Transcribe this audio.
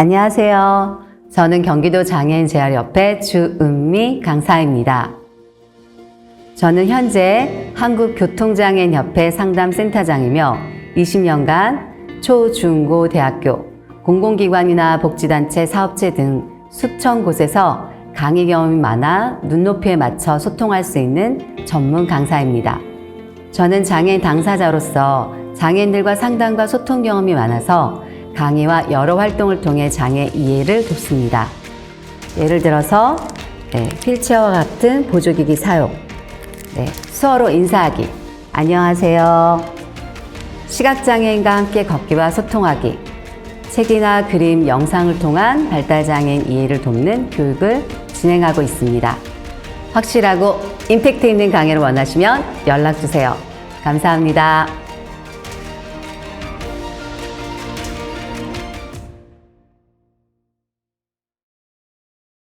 안녕하세요. 저는 경기도 장애인 재활협회 주은미 강사입니다. 저는 현재 한국교통장애인협회 상담센터장이며 20년간 초, 중, 고, 대학교, 공공기관이나 복지단체, 사업체 등 수천 곳에서 강의 경험이 많아 눈높이에 맞춰 소통할 수 있는 전문 강사입니다. 저는 장애인 당사자로서 장애인들과 상담과 소통 경험이 많아서 강의와 여러 활동을 통해 장애 이해를 돕습니다. 예를 들어서 네, 휠체어와 같은 보조기기 사용, 네, 수어로 인사하기, 안녕하세요. 시각장애인과 함께 걷기와 소통하기, 책이나 그림, 영상을 통한 발달장애인 이해를 돕는 교육을 진행하고 있습니다. 확실하고 임팩트 있는 강의를 원하시면 연락 주세요. 감사합니다.